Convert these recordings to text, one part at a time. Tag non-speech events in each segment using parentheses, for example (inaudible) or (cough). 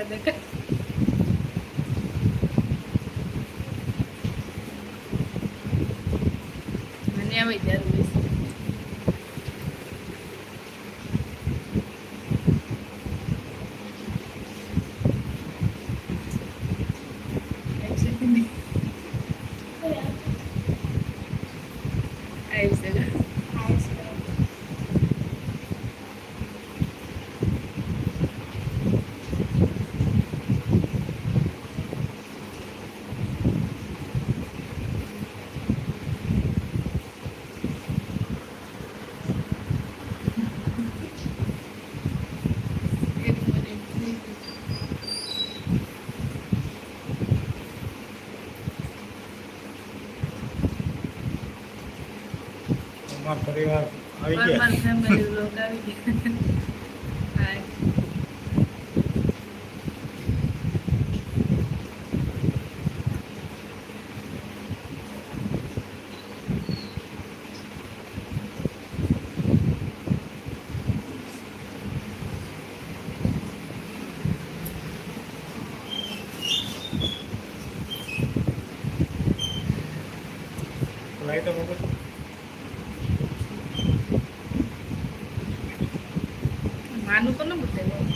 કા રૂપાલા દેખાય અમારો પરિવાર આવી ગયા પરમાર ફેમિલી લોક આવી ગયા હાય લાઈટો મૂકો છો? માનું કોને બતાવ્યું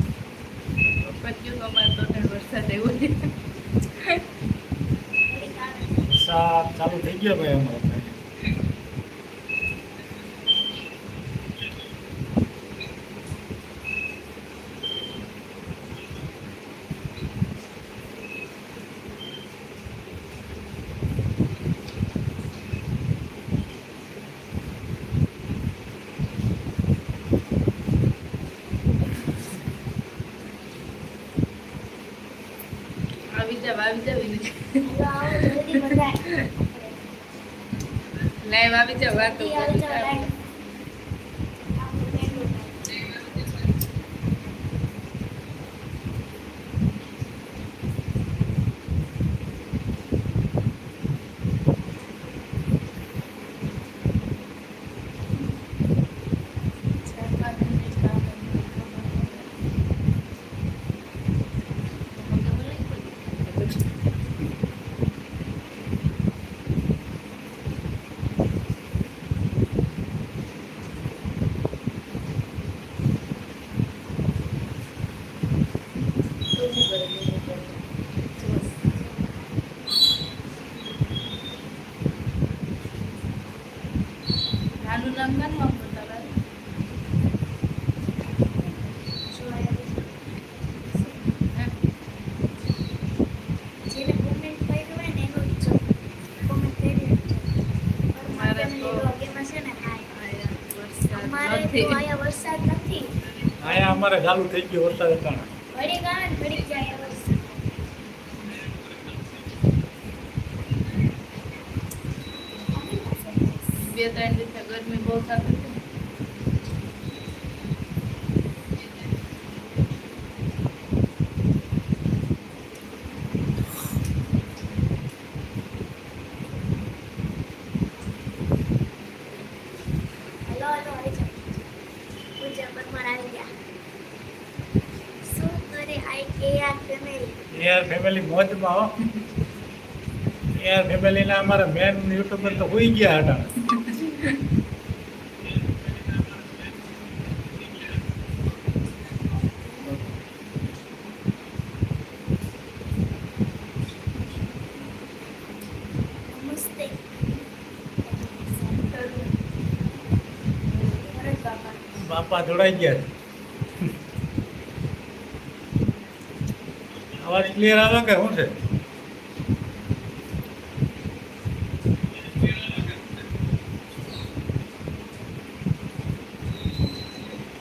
પપ્પા કયું અમારે તો ત્યાં વરસાદ આવ્યો છે વરસાદ ચાલુ થઈ ગયો ભાઈ અમારા આવી જાવ આવી જાવ. (laughs) લાઈવ આવી જાવ વાતો કરી. નાનું નામ કાનું વાપરો તમારે? હે? મારે તો આયા વરસાદ અમારે તો નથી. અહીંયા વરસાદ નથી અહીંયા અમારે ચાલુ થઈ ગયું વરસાદ વરસાદ બે ત્રણ દિવસે ગરમી બહુ થતી હતી. હલો હલો આવી જાઓ પૂજા પરમાર આવી ગયા શું કરે આઈ એઆર ફેમિલી મોજમાં હો. એઆર ફેમિલીના અમારા મેન યુટ્યુબર તો હોઈ ગયા હતા. બાપા બાપા જોડાઈ ગયા ક્લિયર આવે કે શું છે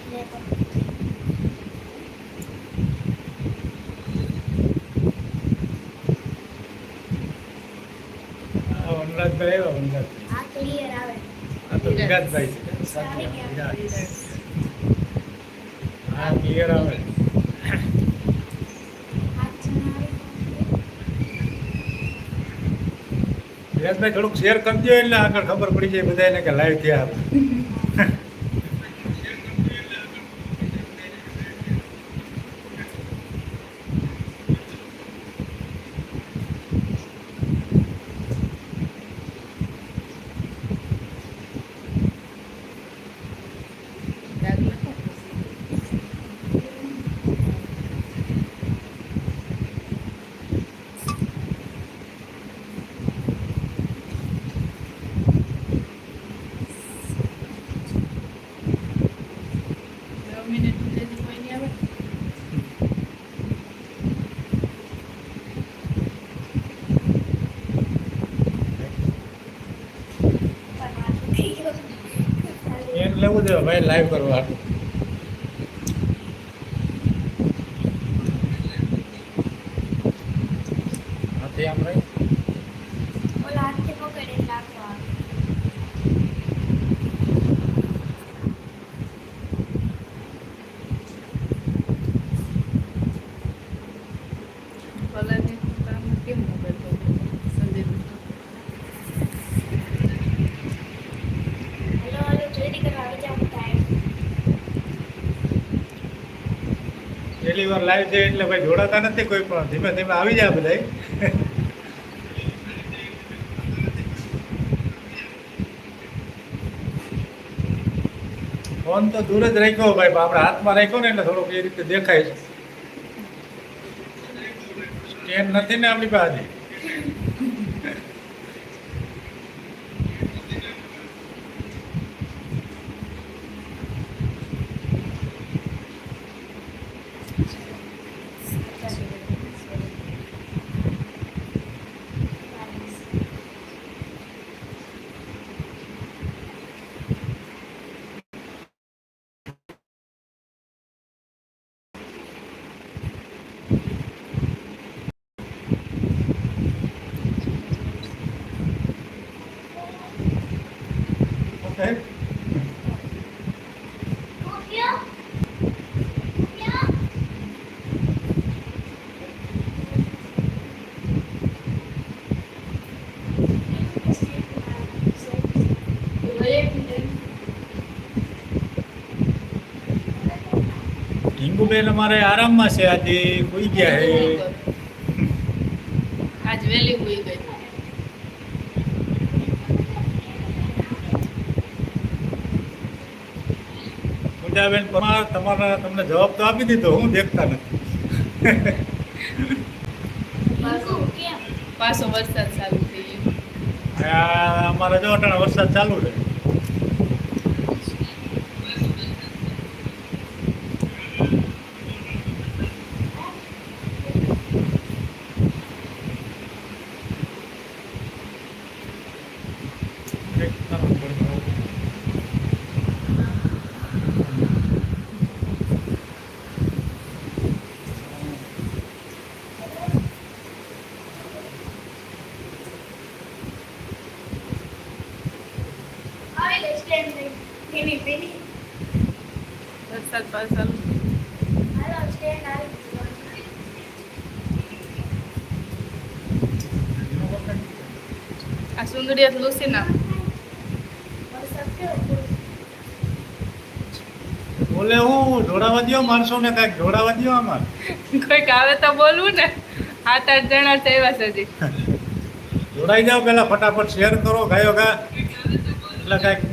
લે તો. આ વનરાજભાઈ આવ્યા વનરાજભાઈ આ ક્લિયર આવે આ તો વિરાજભાઈ છે સાચી વાત, વિરાજ. હા ક્લિયર આવે હાથ જણાવે વિરાજભાઈ થોડુંક શેર કરજો એટલે આગળ ખબર પડી જાય બધાને કે લાઈવ થયા (laughs) આપણે. મિનિટ સુધી કોઈ નહીં આવે પણ આ થઈ ગયો એને લેવું છે ભાઈ લાઈવ કરવા. હાથી આમ ઓલા હાથથી પકડે એટલે આખો આવે કલરની કામ કેમ મોબાઈલ પર સંજય હલો હલો જલ્દી કરવા આવી જાવ ટાઈમ વાર લાઈવ છે એટલે ભાઈ જોડાતા નથી કોઈ પણ. ધીમે ધીમે આવી જાય બધા. ફોન તો દૂર જ રાખ્યો ભાઈ, પણ આપણે હાથમાં રાખ્યો ને એટલે થોડુંક એ રીતે દેખાય છે. સ્ટેન્ડ નથી ને આપણી પાસે. ઢીંગુબેન અમારે આરામમાં છે આજે કોઈ ગયા હે આજ વહેલી હોઈ ગઈ. પૂજાબેન પરમાર તમારા તમને જવાબ તો આપી દીધો હું દેખતા નથી. પાછો વરસાદ ચાલુ થઈ ગયો. આ જો અટાણા વરસાદ ચાલુ છે આવી ગઈ સ્ટેન્ડ લઈ પેલી પેલી આવી ગયું. આ સુંદરિયા લુસીના વરસાદ બોલે હું જોડાવા માણસો ને કાંઈક? જોડાવા દ્યો આમાં કોઈક આવે તો બોલવું ને. સાત આઠ જણા એવા છે હજી. જોડાઈ જાઓ પેલા ફટાફટ શેર કરો ગાયો ગા. એટલે કાંઈક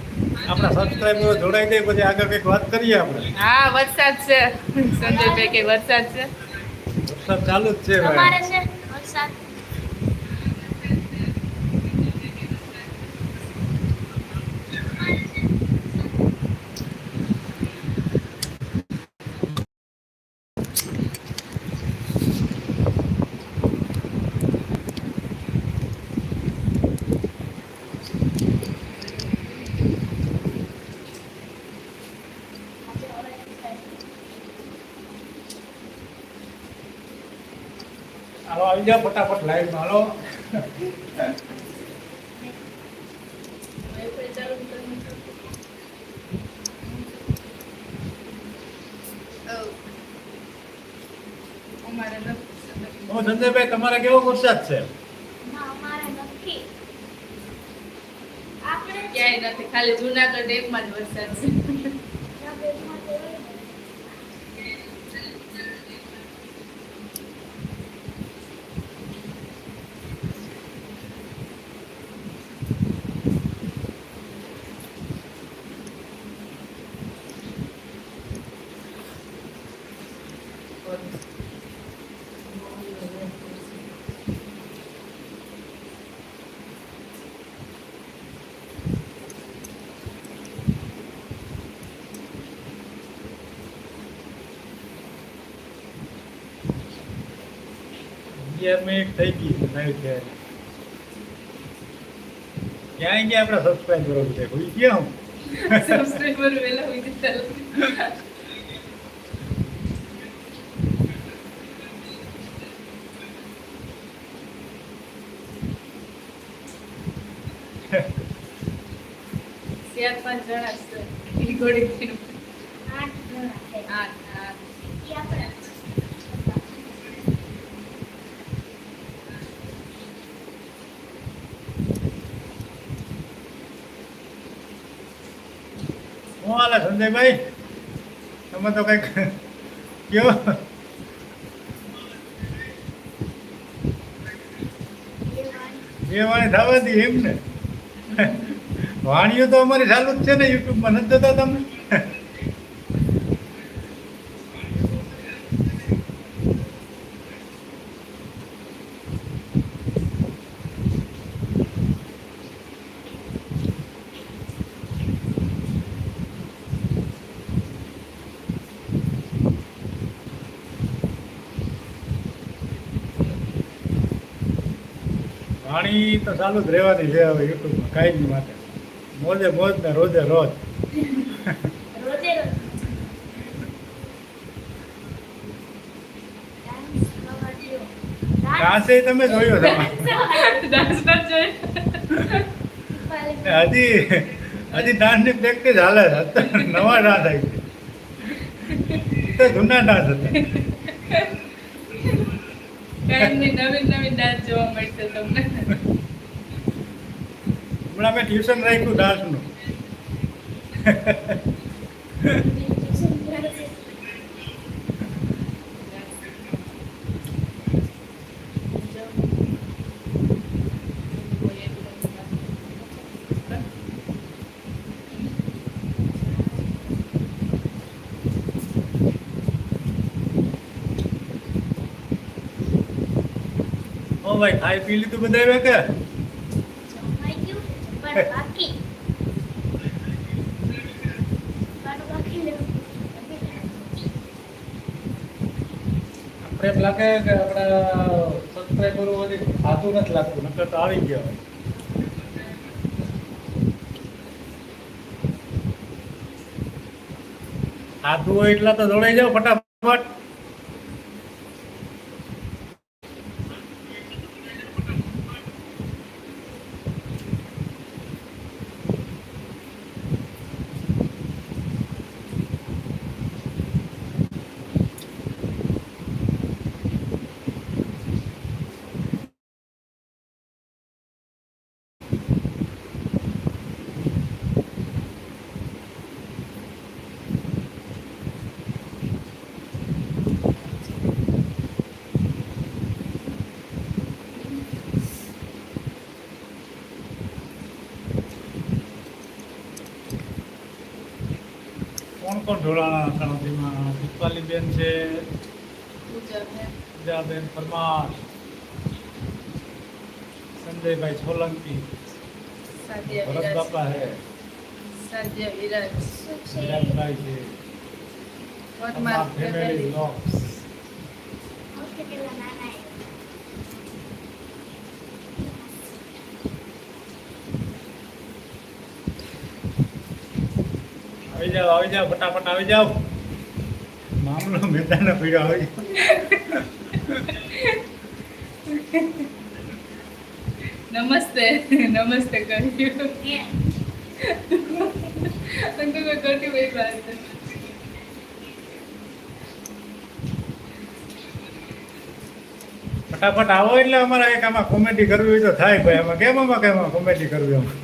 આપણા સબસ્ક્રાઈબરો જોડાઈ જાય પછી આગળ કંઈક વાત કરીએ આપણે. હા વરસાદ છે. સંજયભાઈ કે વરસાદ છે? વરસાદ ચાલુ જ છે તમારે ભાઈ છે? આવી જાઓ ફટાફટ લાઈવ મારો ઓ કેવો વરસાદ છે? ક્યાંય નથી ખાલી જુનાગઢ એકમાં જ વરસાદ છે. અગિયાર મિનિટ થઈ ગઈ નવી છે ક્યાંય ગયા આપણે સબસ્ક્રાઈબ છે ભૂલી ગયા હું? સબસ્ક્રાઈબર વેલા હોય ચાલો. (laughs) ચાર પાંચ જણા છે. ઈ ઘોડી આઠ જણા છે આઠ આઠ ઈ આપણે શું હાલે સંજયભાઈ, તમે તો કંઈક કયો બે વાણી થવા દી એમ ને. વાણીઓ તો અમારી ચાલુ જ છે ને યુટ્યુબમાં નથી જતા તમે? વાણી તો ચાલુ જ રહેવાની છે હવે યુટ્યુબમાં કાયમી માટે. મોજે મોજ ને રોજે રોજ. ડાન્સ. ડાન્સ તમે જોયો તમે. ડાન્સ (laughs) ના હજી હજી ડાન્સની પ્રેક્ટિસ હાલે નવા ડાન્સ આવી તો જૂના ડાન્સ હતા. નવી નવીન ડાન્સ જોવા મળશે તમને. હમણાં મેં ટ્યુશન રાખ્યું ડાન્સનું ભાઈ ખાઈ પી લીધું બધા કે બાકી. લેવું આપણે એમ લાગે કે આપણા સબસ્ક્રાઈબરો ખાતું નથી લાગતું નકર તો આવી ગયા હોય. હોય એટલા તો દોડાઈ જાઓ ફટાફટ. કોણ ઢોળાણા જોડાણા કણોતીમાં દીપાલીબેન છે પૂજાબેન પરમાર સંજયભાઈ સોલંકી ભરત બાપા હે સાધ્ય વિરાજ. શું છે. ફેમિલી બ્લોગ્સ સૌથી પહેલા નાના એ. આવી જાઓ આવી જાઓ ફટાફટ આવી જાઓ. મામલો મેદાન પીડ્યો આવી નમસ્તે નમસ્તે કહ્યું હે. અંકલ કોઈ ભાઈ વાત ફટાફટ આવો એટલે અમારે એક આમાં કોમેડી કરવી હોય તો થાય ભાઈ આમાં. કેમ આમાં કેમ કોમેડી કરવી આમાં?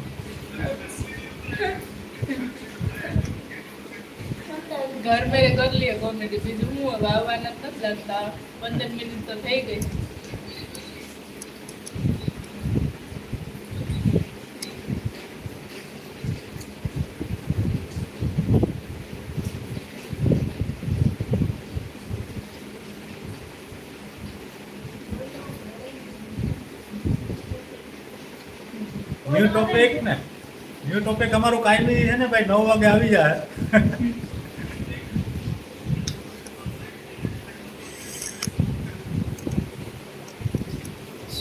ઘર મેં કરી લઈએ કોમેડી બીજું હું હવે આવવાના નથી લાગતા પંદર મિનિટ તો થઈ ગઈ. ન્યૂ ટોપિક ને? ન્યૂ ટોપિક અમારું કાયમી છે ને ભાઈ, નવ વાગે આવી જાય.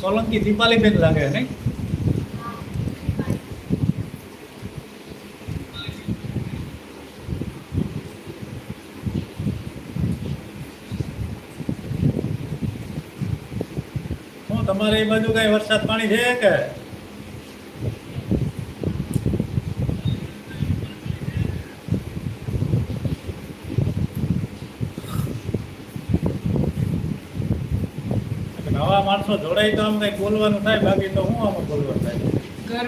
સોલંકી દીપાલીબેન લાગે નહીં? તમારે એ બાજુ કઈ વરસાદ પાણી છે કે નવા માણસો જોડાય તો અમને બોલવાનું થાય બાકી તો હું આમાં બોલવાનું થાય? ઘર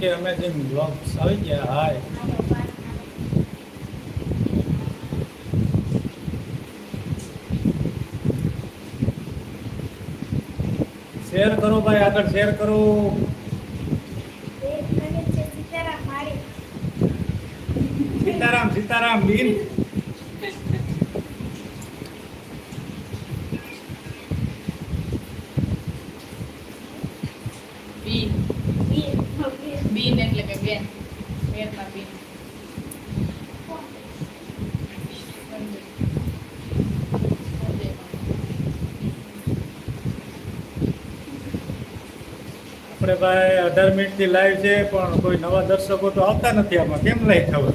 કે અમે જેમ બ્લોગ્સ આવી ગયા હાય શેર કરો ભાઈ આગળ શેર કરો. સીતારામ સીતારામ બીન બીન એટલે કે બેન બેનમાં બીન આપણે ભાઈ અઢાર મિનિટથી લાઈવ છે પણ કોઈ નવા દર્શકો તો આવતા નથી આમાં. કેમ લાઈવ થવું?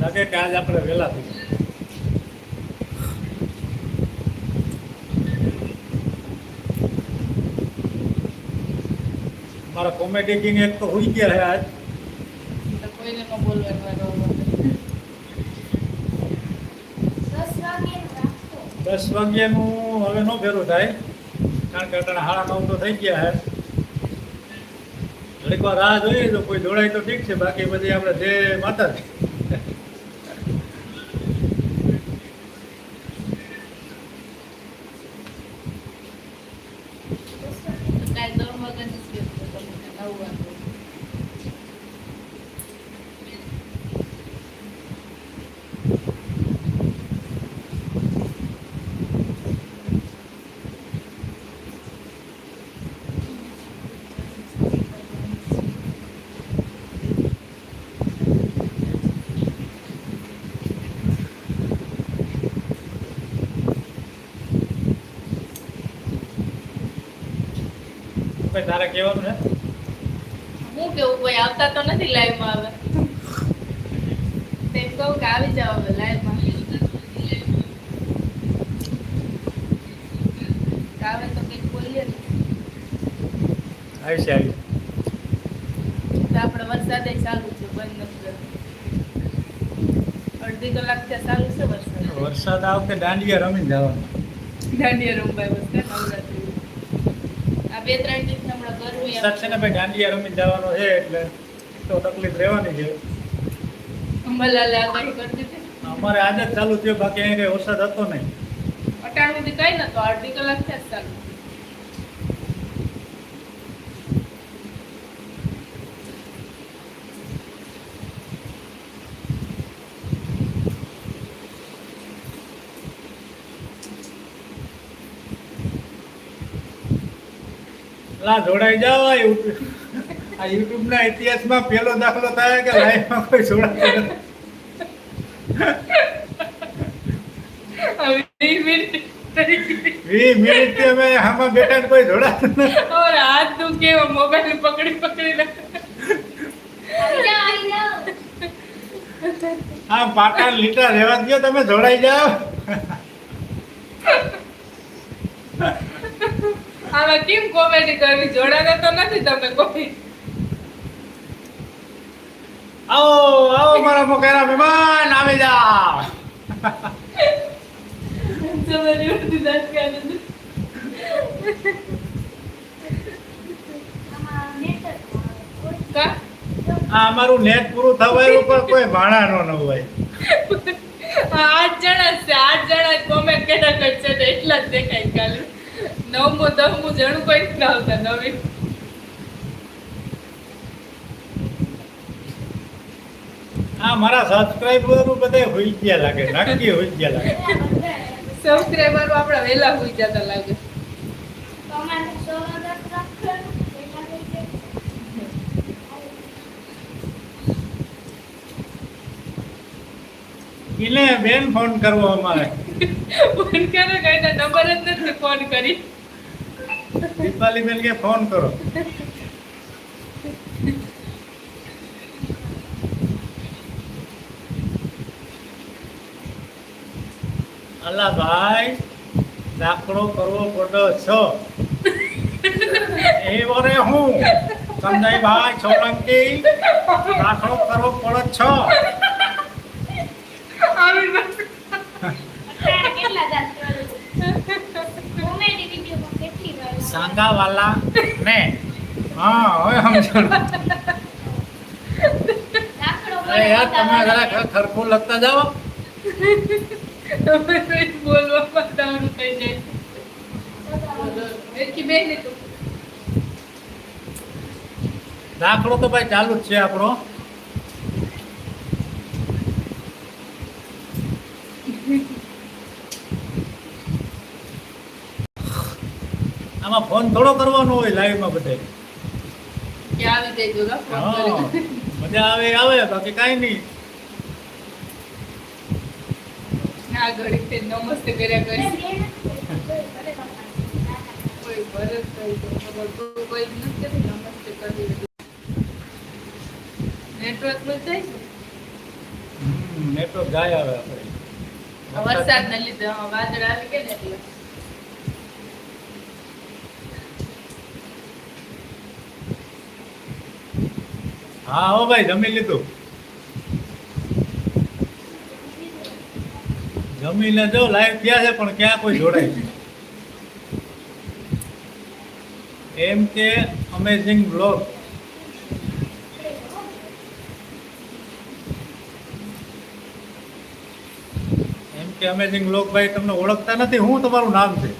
લાગે કે આજ આપણે વહેલા થઈ ગયા. મારા કોમેડી કિંગ એક તો હોઈ ગયા છે આજ. કોઈને ન બોલવાનું દસ વાગ્યાનું હવે નો ફેરું થાય કારણ કે અત્યારે હાડા નવ તો થઈ ગયા છે ઘડીક વાર રાહ જોઈએ તો કોઈ જોડાય તો ઠીક છે બાકી બધી આપણે જે માતાજી. ભાઈ તારે કહેવાનું ને હું કેવું? કોઈ આવતા તો નથી લાઈવમાં હવે. તેમ કહું કે આવી જાઓ હવે લાઈવમાં આવે તો કંઈક બોલીએ ને. આવી છે આવી તો આપણે વરસાદે ચાલુ છે બંધ નથી અડધી કલાક ત્યાં ચાલુ છે વરસાદ. વરસાદ આ વખતે દાંડિયા રમી જવાનું. દાંડિયા રમવાય નવરાત્રી આ બે ત્રણ દિવસ હમણાં ગરમી વરસાદ છે ને ભાઈ દાંડિયા રમી જવાનો છે એટલે તો તકલીફ રહેવાની છે. અમારે આજે ચાલુ થયો બાકી અહીં કઈ વરસાદ હતો નહીં. અટાણું કઈ નતો અડધી કલાક થયા ચાલુ. લા જોડાઈ જાવ આ યુટ્યુબ આ યુટ્યુબના ઇતિહાસમાં પહેલો દાખલો થાય કે લાઈફમાં કોઈ હવે વીસ મિનિટ અમે આમાં બેઠા કોઈ જોડાતું નથી. હાથ દુખે મોબાઈલ પકડી આવી જાઓ આમ પાટા લીટા રહેવા દો તમે જોડાઈ જાઓ. આમાં કેમ કોમેડી કરવી? જોડાતા તો નથી તમે કોઈ. આવો આવો મારા મોકેરા મહેમાન આવી જા તમારી? આ મારું નેટ પૂરું થવાય ઉપર કોઈ ભાણા ન હોય. આઠ જણા છે આઠ જણા કોમેન્ટ કર્યા કરશે એટલા જ દેખાય ખાલી. નવમું દસમો જણું કોઈ જ ના આવતા નવી. આ મારા સબસ્ક્રાઇબરો બધે હોઈ ગયા લાગે નક્કી હોઈ ગયા લાગે. સબસ્ક્રાઇબરો આપણા વેલા હોઈ જતા લાગે. એને બેન ફોન કરવો અમારે. (laughs) ફોન કરો કઈ નંબર જ નથી ફોન કરી. દીપાલી બેન કે ફોન કરો. અલા ભાઈ દાખલો કરવો પડો છો. એ વરે હું? સંજયભાઈ સોલંકી દાખલો કરવો પડો છો આવી નથી. અત્યારે કેટલા દાંત કરું? કોમેડી વિડીયોમાં કેટલી સાંગા વાલા ને હા હવે સમજો અરે યાર તમે જરા ખરખું લખતા જાઓ બોલવામાં તમારું થઈ જાય દાખલો તો ભાઈ ચાલુ જ છે આપણો આમાં ફોન થોડો કરવાનો હોય લાઈવમાં બધે. કે મજા આવે આવે બાકી કઈ નહીં. ના નમસ્તે કર્યા કરી. નેટવર્ક જાય છે? નેટવર્ક જાય આવે વરસાદ વરસાદને લીધે વાદળ આવી ગયા ને એટલે. હા, હો ભાઈ, જમી લીધું. જમીને જો લાઈવ ક્યાં છે, પણ ક્યાં કોઈ જોડાય. એમ કે અમેઝિંગ બ્લોગ એમ કે અમેઝિંગ બ્લોગ ભાઈ, તમને ઓળખતા નથી, હું તમારું નામ છે?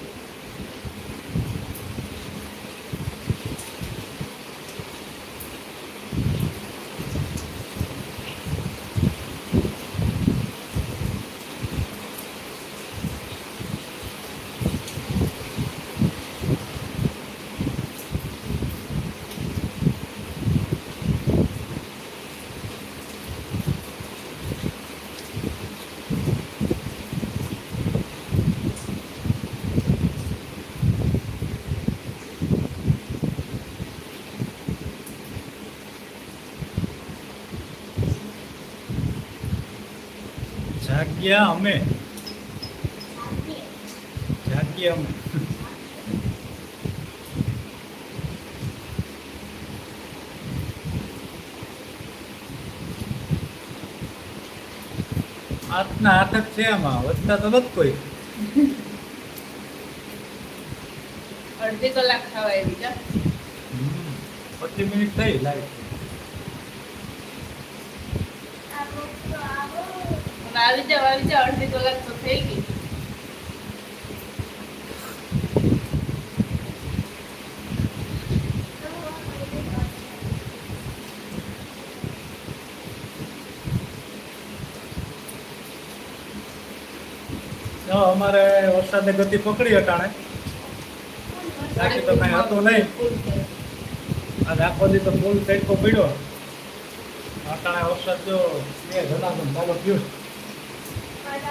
જાગ્યા અમે. જાગ્યા અમે. છે આમાં. વધતા તો નથી કોઈ. અડધી કલાક થવા આવી જા. પચીસ મિનિટ થઈ લાઈવ આવો તો આવો. હવે આવી જાવ આવી જાવ અડધી કલાક તો થઈ ગઈ. અમારે વરસાદની ગતિ પકડી અટાણે. બાકી તો કઈ હતું નહીં. આ આખો દી તો ફૂલ તડકો પડ્યો. અટાણે વરસાદ જો બે જણાનું ચાલો થયું.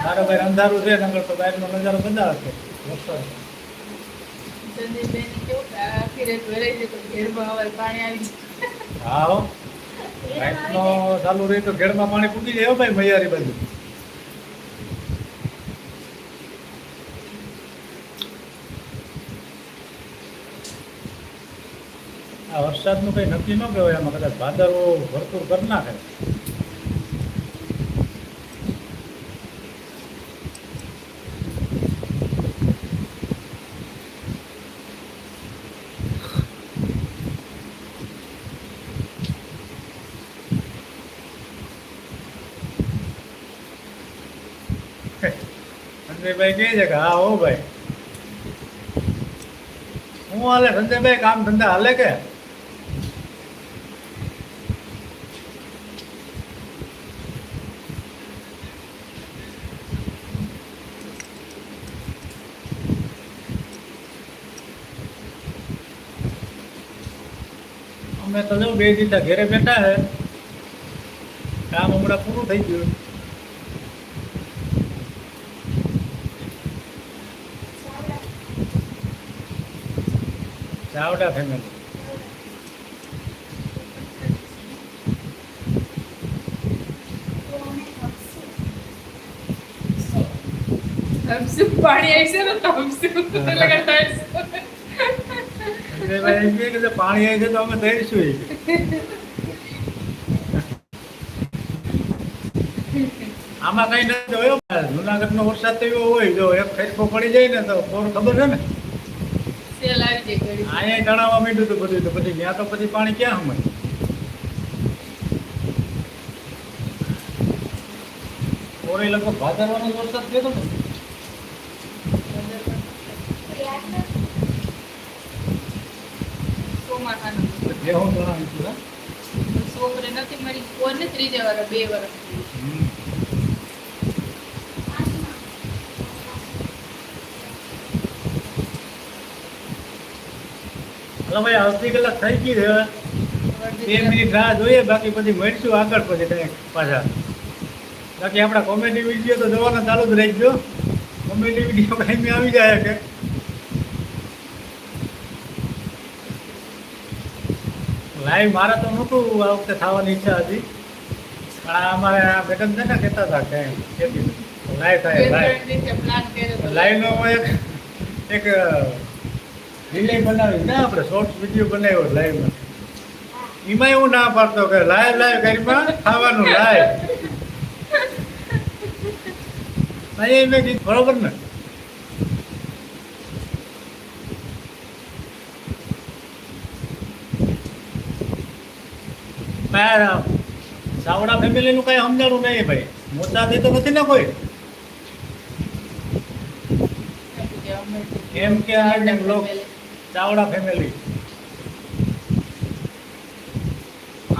ભાઈ અંધારું છે નગર તો બહારનો નજારો બધા હશે ઘેરમાં હા ચાલુ રહી તો ઘેડમાં પાણી પૂગી જાય ભાઈ મૈયારી બાજુ. આ વરસાદનું કઈ નક્કી ન કહેવાય એમાં કદાચ ભાદરવો ભરપૂર કરી નાખે. સંજયભાઈ કહે છે કે, હા, હો ભાઈ. હું હાલે, સંજયભાઈ, કામ ધંધા હાલે કે? અમે તો જો બે દીધા ઘેરે બેઠા હે. કામ હમણાં પૂરું થઈ ગયું ચાવડા ફેમિલી હમસું પાણી આવશે ને તો હમસું લગાડતા સંજયભાઈ એમ કહે કે ફેમિલી પાણી આવી છે તો અમે થઈશું. આમાં કઈ નથી જુનાગઢ નો વરસાદ થયો હોય જો એક ફેરફો પડી જાય ને તો ખબર છે ને? સેલ આવી જાય અહીંયા તણાવવા માંડ્યું હતું બધું તો પછી ત્યાં તો પછી પાણી ક્યાં સમય પોરે લગભગ ભાદરવાનો વરસાદ થયો હતો ને? જે હું જણાવું છું હા. નથી કોને ત્રીજે વાર બે વર્ષ હલો ભાઈ અડધી કલાક થઈ ગઈ છે બે મિનિટ રાહ જોઈએ બાકી પછી મળીશું આગળ પછી કંઈક પાછા. બાકી આપણા કોમેડી વીડિયો તો જોવાના ચાલુ જ રાખજો કોમેડી વીડિયો કાંઈ આવી જાય કે લાઈવ મારે તો નહોતું આ વખતે થવાની ઈચ્છા હતી. પણ અમારે આ મેડમ છે ને કહેતા હતા કે લાઈવ થાય લાઈવ લાઈવનો એક એક રિલે બનાવી. ને આપણે શોર્ટ વીડિયો બનાવ્યો લાઈવમાં એમાં એવું ના પાડતો કે લાઈવ લાઈવ કરીમાં ખાવાનું લાઈવ અહીં મેં કીધું બરોબર ને? ચાવડા ફેમિલીનું કઈ સમજાણું નહીં ભાઈ. મોટાથી તો નથી ને કોઈ. એમ કે આ જે લોક ચાવડા ફેમિલી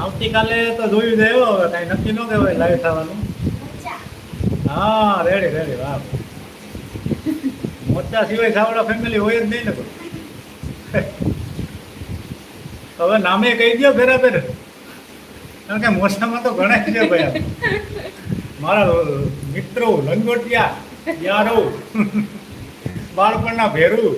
આવતીકાલે તો જોયું છે હવે, કઈ નક્કી ન કહેવાય લાઈવ થવાનું. હા રેડી રેડી વાહ. મોટા સિવાય ચાવડા ફેમિલી હોય જ નહીં ને કોઈ. હવે નામે કહી દો ફેરા ફેર કારણ કે મોસામાં તો ઘણા છે ભાઈ. મારા મિત્રો લંગોટિયા, યારો, બાળપણના ભેરું